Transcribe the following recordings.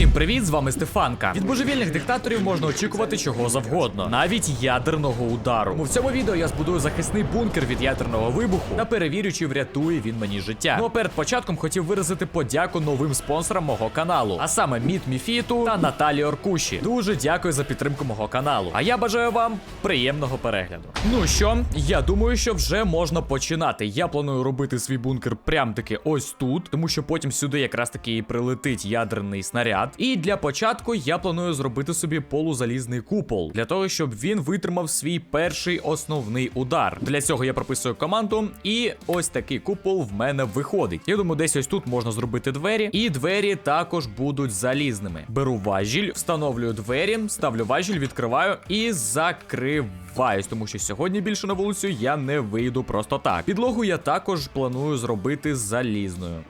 Усім привіт, з вами Стефанка. Від божевільних диктаторів можна очікувати чого завгодно, навіть ядерного удару. Тому в цьому відео я збудую захисний бункер від ядерного вибуху та перевірю, чи врятує він мені життя. Ну а перед початком хотів виразити подяку новим спонсорам мого каналу, а саме Міт Міфіту та Наталі Оркуші. Дуже дякую за підтримку мого каналу. А я бажаю вам приємного перегляду. Ну що, я думаю, що вже можна починати. Я планую робити свій бункер прям таки ось тут, тому що потім сюди якраз таки і прилетить ядерний снаряд. І для початку я планую зробити собі полузалізний купол для того, щоб він витримав свій перший основний удар. Для цього я прописую команду, і ось такий купол в мене виходить. Я думаю, десь ось тут можна зробити двері, і двері також будуть залізними. Беру важіль, встановлюю двері, ставлю важіль, відкриваю і закриваюсь, тому що сьогодні більше на вулицю я не вийду просто так. Підлогу я також планую зробити залізною.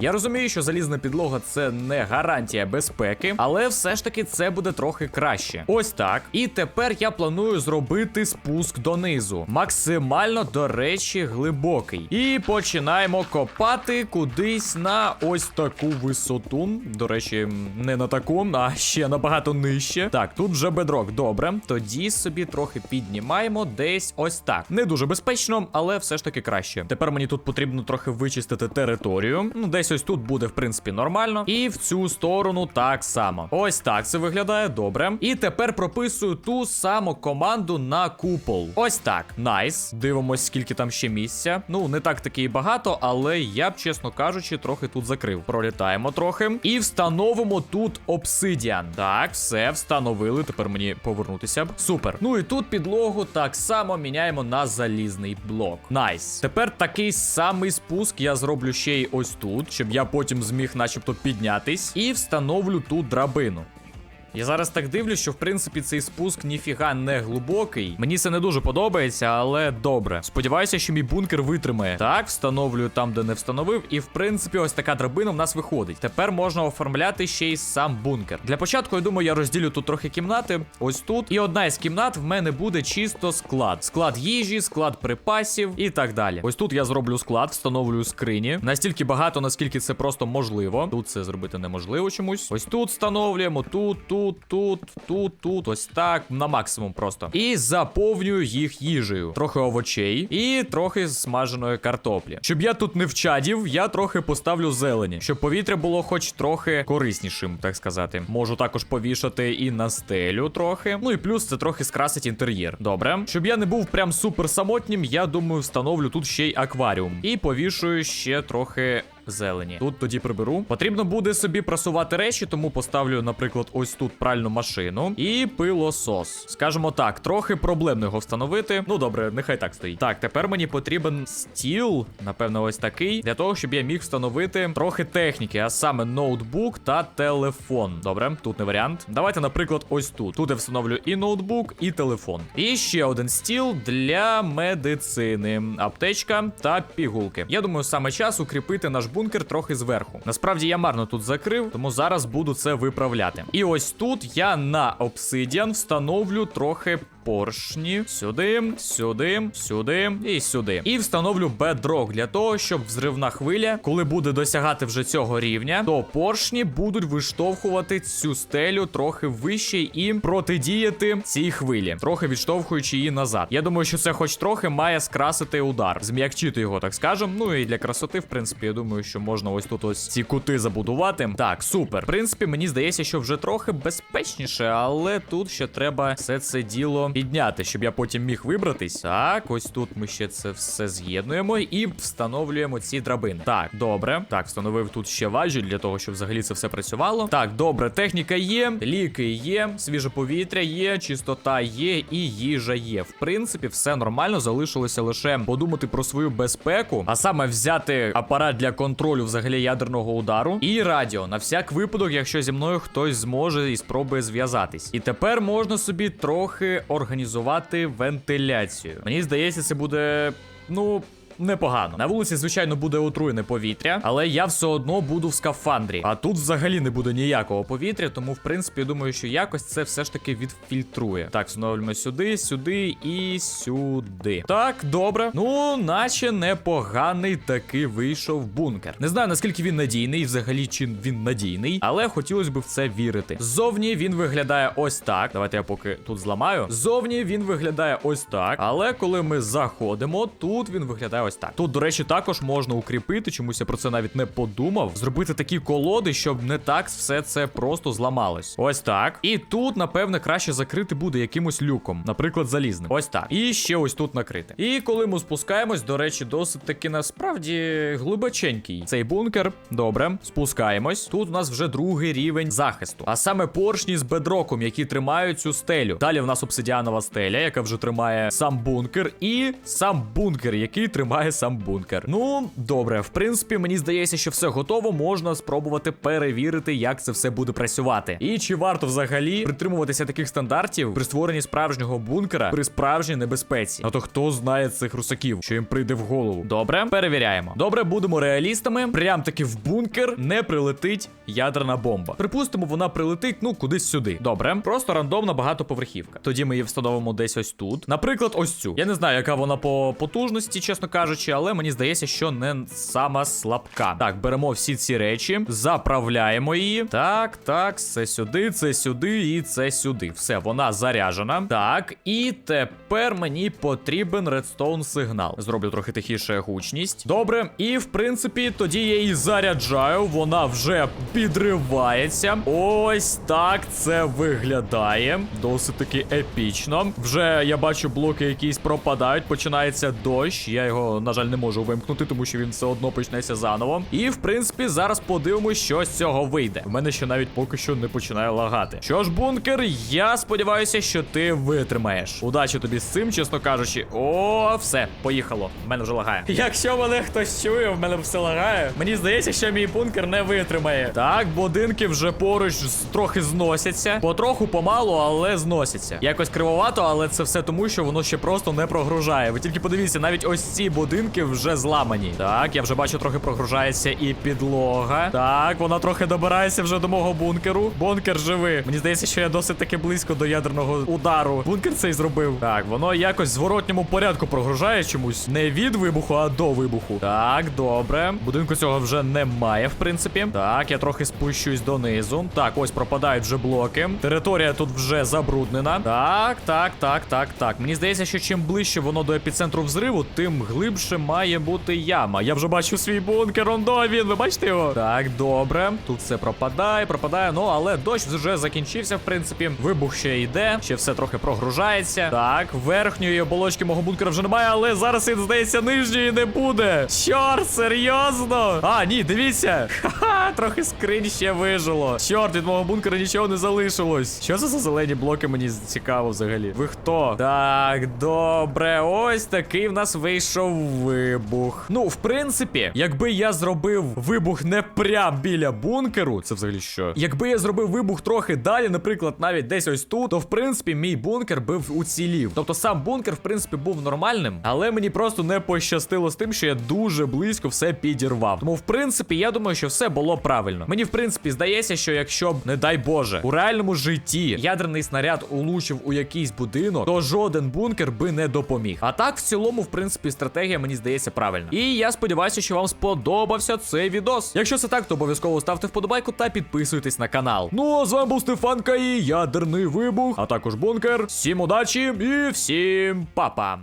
Я розумію, що залізна підлога це не гарантія безпеки, але все ж таки це буде трохи краще. Ось так. І тепер я планую зробити спуск донизу. Максимально, до речі, глибокий. І починаємо копати кудись на ось таку висоту. До речі, не на таку, а ще набагато нижче. Так, тут вже бедрок. Добре. Тоді собі трохи піднімаємо десь ось так. Не дуже безпечно, але все ж таки краще. Тепер мені тут потрібно трохи вичистити територію. Ну, десь ось тут буде, в принципі, нормально. І в цю сторону так само. Ось так це виглядає добре. І тепер прописую ту саму команду на купол. Ось так. Найс. Дивимось, скільки там ще місця. Ну, не так таки і багато, але я б, чесно кажучи, трохи тут закрив. Пролітаємо трохи. І встановимо тут обсидіан. Так, все, встановили. Тепер мені повернутися б. Супер. Ну і тут підлогу так само міняємо на залізний блок. Найс. Тепер такий самий спуск я зроблю ще й ось тут, щоб я потім зміг, начебто, піднятись. І встановлю ту драбину. Я зараз так дивлюсь, що в принципі цей спуск ніфіга не глибокий. Мені це не дуже подобається, але добре. Сподіваюся, що мій бункер витримає. Так, встановлюю там, де не встановив. І в принципі, ось така драбина в нас виходить. Тепер можна оформляти ще й сам бункер. Для початку, я думаю, я розділю тут трохи кімнати. Ось тут. І одна із кімнат в мене буде чисто склад. Склад їжі, склад припасів і так далі. Ось тут я зроблю склад, встановлюю скрині. Настільки багато, наскільки це просто можливо. Тут це зробити неможливо чомусь. Ось тут встановлюємо, тут, тут тут, тут, тут, тут, ось так, на максимум просто. І заповнюю їх їжею. Трохи овочей і трохи смаженої картоплі. Щоб я тут не вчадів, я трохи поставлю зелені, щоб повітря було хоч трохи кориснішим, так сказати. Можу також повішати і на стелю трохи. Ну і плюс це трохи скрасить інтер'єр. Добре. Щоб я не був прям супер самотнім, я думаю, встановлю тут ще й акваріум. І повішую ще трохи зелені. Тут тоді приберу. Потрібно буде собі прасувати речі, тому поставлю, наприклад, ось тут пральну машину і пилосос. Скажімо так, трохи проблемно його встановити. Ну добре, нехай так стоїть. Так, тепер мені потрібен стіл, напевно, ось такий, для того, щоб я міг встановити трохи техніки, а саме ноутбук та телефон. Добре, тут не варіант. Давайте, наприклад, ось тут. Тут я встановлю і ноутбук, і телефон. І ще один стіл для медицини, аптечка та пігулки. Я думаю, саме час укріпити наш бункер трохи зверху. Насправді я марно тут закрив, тому зараз буду це виправляти. І ось тут я на обсидіан встановлю трохи. Поршні сюди, сюди, сюди і сюди. І встановлю бедрок для того, щоб взривна хвиля, коли буде досягати вже цього рівня, то поршні будуть виштовхувати цю стелю трохи вище і протидіяти цій хвилі, трохи відштовхуючи її назад. Я думаю, що це хоч трохи має скрасити удар, зм'якчити його, так скажем. Ну і для красоти, в принципі, я думаю, що можна ось тут ось ці кути забудувати. Так, супер. В принципі, мені здається, що вже трохи безпечніше, але тут ще треба все це діло підняти, щоб я потім міг вибратись. Так, ось тут ми ще це все з'єднуємо і встановлюємо ці драбини. Так, добре. Так, встановив тут ще важіль для того, щоб взагалі це все працювало. Так, добре, техніка є, ліки є, свіже повітря є, чистота є і їжа є. В принципі, все нормально. Залишилося лише подумати про свою безпеку, а саме взяти апарат для контролю взагалі ядерного удару і радіо на всяк випадок, якщо зі мною хтось зможе і спробує зв'язатись. І тепер можна собі трохи організувати вентиляцію. Мені здається, це буде, ну. Непогано. На вулиці, звичайно, буде отруєне повітря, але я все одно буду в скафандрі. А тут взагалі не буде ніякого повітря, тому в принципі думаю, що якось це все ж таки відфільтрує. Так, встановлюємо сюди, сюди і сюди. Так, добре. Ну, наче непоганий таки вийшов бункер. Не знаю наскільки він надійний, взагалі чи він надійний, але хотілося б в це вірити. Ззовні він виглядає ось так. Давайте я поки тут зламаю. Ззовні він виглядає ось так. Але коли ми заходимо, тут він виглядає ось так. Тут, до речі, також можна укріпити. Чомусь я про це навіть не подумав. Зробити такі колоди, щоб не так все це просто зламалось. Ось так. І тут, напевне, краще закрити буде якимось люком, наприклад, залізним. Ось так. І ще ось тут накрити. І коли ми спускаємось, до речі, досить таки насправді глибоченький цей бункер. Добре, спускаємось. Тут у нас вже другий рівень захисту. А саме поршні з бедроком, які тримають цю стелю. Далі в нас обсидіанова стеля, яка вже тримає сам бункер, і сам бункер, який тримає сам бункер. Ну, добре, в принципі, мені здається, що все готово. Можна спробувати перевірити, як це все буде працювати. І чи варто взагалі притримуватися таких стандартів при створенні справжнього бункера при справжній небезпеці. А то хто знає цих русаків, що їм прийде в голову? Добре, перевіряємо. Добре, будемо реалістами. Прям таки в бункер не прилетить ядерна бомба. Припустимо, вона прилетить, ну кудись сюди. Добре, просто рандомна багатоповерхівка. Тоді ми її встановимо десь ось тут. Наприклад, ось цю. Я не знаю, яка вона по потужності, чесно кажучи, але мені здається, що не сама слабка. Так, беремо всі ці речі, заправляємо її. Так, так, це сюди, це сюди і це сюди. Все, вона заряжена. Так, і тепер мені потрібен редстоун сигнал. Зроблю трохи тихіше гучність. Добре, і в принципі, тоді я її заряджаю. Вона вже підривається. Ось так це виглядає. Досить таки епічно. Вже я бачу, блоки якісь пропадають. Починається дощ. Я його, на жаль, не можу вимкнути, тому що він все одно почнеться заново. І в принципі, зараз подивимось, що з цього вийде. У мене ще навіть поки що не починає лагати. Що ж, бункер, я сподіваюся, що ти витримаєш. Удачі тобі з цим, чесно кажучи. О, все, поїхало. В мене вже лагає. Якщо мене хтось чує, в мене все лагає. Мені здається, що мій бункер не витримає. Так, будинки вже поруч трохи зносяться. Потроху помалу, але зносяться. Якось кривовато, але це все тому, що воно ще просто не прогружає. Ви тільки подивіться, навіть ось ці будинки вже зламані. Так, я вже бачу, трохи прогружається і підлога. Так, вона трохи добирається вже до мого бункеру. Бункер живий. Мені здається, що я досить таки близько до ядерного удару. Бункер цей зробив. Так, воно якось в зворотньому порядку прогружає чомусь. Не від вибуху, а до вибуху. Так, добре. Будинку цього вже немає, в принципі. Так, я трохи спущусь донизу. Так, ось пропадають вже блоки. Територія тут вже забруднена. Так, так, так, так, так. Мені здається, що чим ближче воно до епіцентру взриву, тим глибше має бути яма. Я вже бачу свій бункер, он до він. Ви бачите його? Так, добре. Тут все пропадає, пропадає. Ну, але дощ вже закінчився, в принципі. Вибух ще йде, ще все трохи прогружається. Так, верхньої оболочки мого бункера вже немає, але зараз він здається нижньої не буде. Чорт, серйозно? А, ні, дивіться. Ха-ха, трохи скринь ще вижило. Чорт, від мого бункера нічого не залишилось. Що це за зелені блоки? Мені цікаво взагалі. Ви хто? Так, добре. Ось такий в нас вийшов вибух. Ну, в принципі, якби я зробив вибух не прям біля бункеру, це взагалі що? Якби я зробив вибух трохи далі, наприклад, навіть десь ось тут, то в принципі мій бункер би уцілів. Тобто сам бункер, в принципі, був нормальним, але мені просто не пощастило з тим, що я дуже близько все підірвав. Тому, в принципі, я думаю, що все було правильно. Мені, в принципі, здається, що якщо б, не дай Боже, у реальному житті ядерний снаряд улучив у якийсь будинок, то жоден бункер би не допоміг. А так, в цілому, в принципі, стратегія мені здається правильна. І я сподіваюся, що вам сподобався цей відос. Якщо це так, то обов'язково ставте вподобайку та підписуйтесь на канал. Ну а з вами був Стефанка і ядерний вибух, а також бункер. Всім удачі і всім па-па!